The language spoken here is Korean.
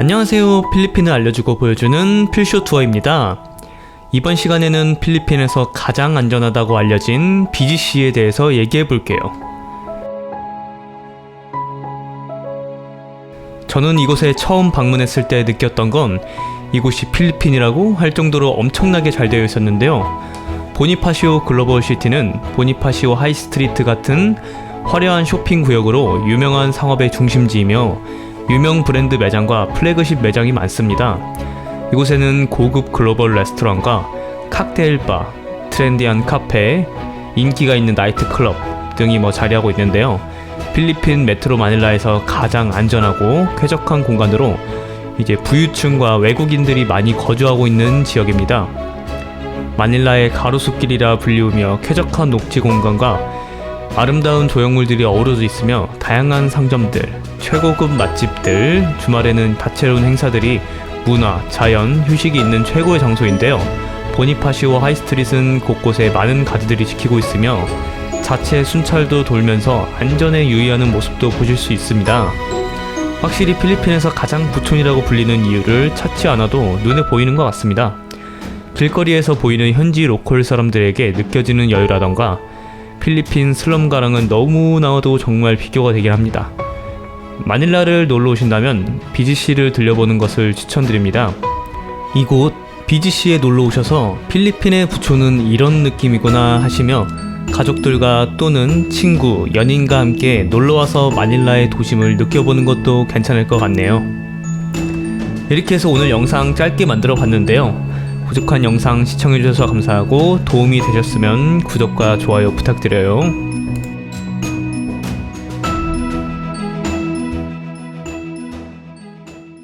안녕하세요. 필리핀을 알려주고 보여주는 필쇼 투어입니다. 이번 시간에는 필리핀에서 가장 안전하다고 알려진 BGC에 대해서 얘기해 볼게요. 저는 이곳에 처음 방문했을 때 느꼈던 건 이곳이 필리핀이라고 할 정도로 엄청나게 잘 되어 있었는데요. 보니파시오 글로벌 시티는 보니파시오 하이스트리트 같은 화려한 쇼핑 구역으로 유명한 상업의 중심지이며 유명 브랜드 매장과 플래그십 매장이 많습니다. 이곳에는 고급 글로벌 레스토랑과 칵테일 바, 트렌디한 카페, 인기가 있는 나이트 클럽 등이 뭐 자리하고 있는데요. 필리핀 메트로 마닐라에서 가장 안전하고 쾌적한 공간으로 이제 부유층과 외국인들이 많이 거주하고 있는 지역입니다. 마닐라의 가로수길이라 불리우며 쾌적한 녹지 공간과 아름다운 조형물들이 어우러져 있으며 다양한 상점들, 최고급 맛집들, 주말에는 다채로운 행사들이 문화, 자연, 휴식이 있는 최고의 장소인데요. 보니파시오 하이스트릿은 곳곳에 많은 가드들이 지키고 있으며 자체 순찰도 돌면서 안전에 유의하는 모습도 보실 수 있습니다. 확실히 필리핀에서 가장 부촌이라고 불리는 이유를 찾지 않아도 눈에 보이는 것 같습니다. 길거리에서 보이는 현지 로컬 사람들에게 느껴지는 여유라던가 필리핀 슬럼 가랑은 너무나도 정말 비교가 되긴 합니다. 마닐라를 놀러 오신다면 BGC를 들려보는 것을 추천드립니다. 이곳 BGC에 놀러 오셔서 필리핀의 부촌은 이런 느낌이구나 하시며 가족들과 또는 친구, 연인과 함께 놀러와서 마닐라의 도심을 느껴보는 것도 괜찮을 것 같네요. 이렇게 해서 오늘 영상 짧게 만들어 봤는데요. 부족한 영상 시청해주셔서 감사하고 도움이 되셨으면 구독과 좋아요 부탁드려요.